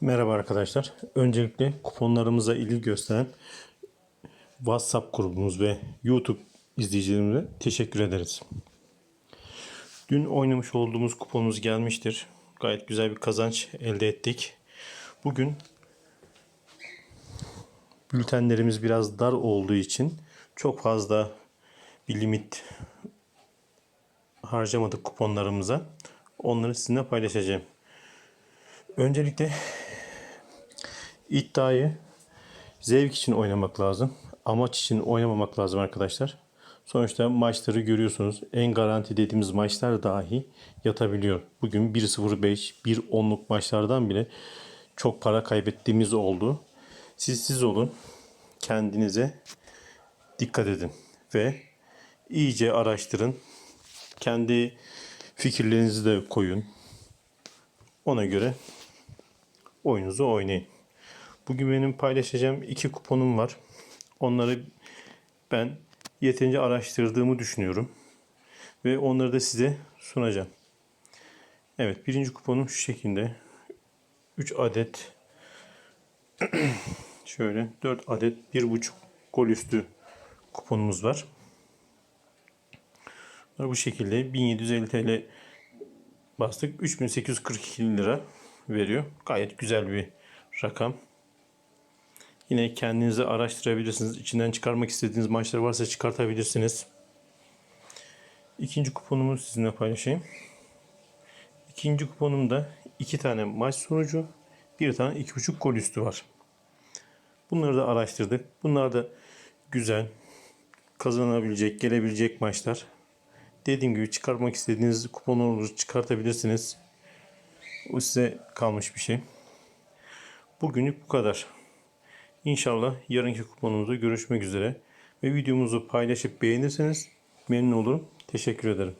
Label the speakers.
Speaker 1: Merhaba arkadaşlar. Öncelikle kuponlarımıza ilgi gösteren WhatsApp grubumuz ve YouTube izleyicilerimize teşekkür ederiz. Dün oynamış olduğumuz kuponumuz gelmiştir. Gayet güzel bir kazanç elde ettik. Bugün bültenlerimiz biraz dar olduğu için çok fazla bir limit harcamadık kuponlarımıza. Onları sizinle paylaşacağım. Öncelikle iddiayı zevk için oynamak lazım. Amaç için oynamamak lazım arkadaşlar. Sonuçta maçları görüyorsunuz. En garanti dediğimiz maçlar dahi yatabiliyor. Bugün 1-0-5, 1-10'luk maçlardan bile çok para kaybettiğimiz oldu. Siz siz olun. Kendinize dikkat edin. Ve iyice araştırın. Kendi fikirlerinizi de koyun. Ona göre oyunuzu oynayın. Bugün benim paylaşacağım iki kuponum var. Onları ben yeterince araştırdığımı düşünüyorum. Ve onları da size sunacağım. Evet birinci kuponum şu şekilde. 3 adet şöyle 4 adet 1.5 gol üstü kuponumuz var. Bu şekilde 1750 TL bastık. 3842 lira veriyor. Gayet güzel bir rakam. Yine kendinizi araştırabilirsiniz. İçinden çıkarmak istediğiniz maçlar varsa çıkartabilirsiniz. İkinci kuponumu sizinle paylaşayım. İkinci kuponumda iki tane maç sonucu, bir tane iki buçuk gol üstü var. Bunları da araştırdık. Bunlar da güzel, kazanabilecek, gelebilecek maçlar. Dediğim gibi çıkarmak istediğiniz kuponunuzu çıkartabilirsiniz. O size kalmış bir şey. Bugünlük bu kadar. İnşallah yarınki kuponumuzda görüşmek üzere. Ve videomuzu paylaşıp beğenirseniz memnun olurum. Teşekkür ederim.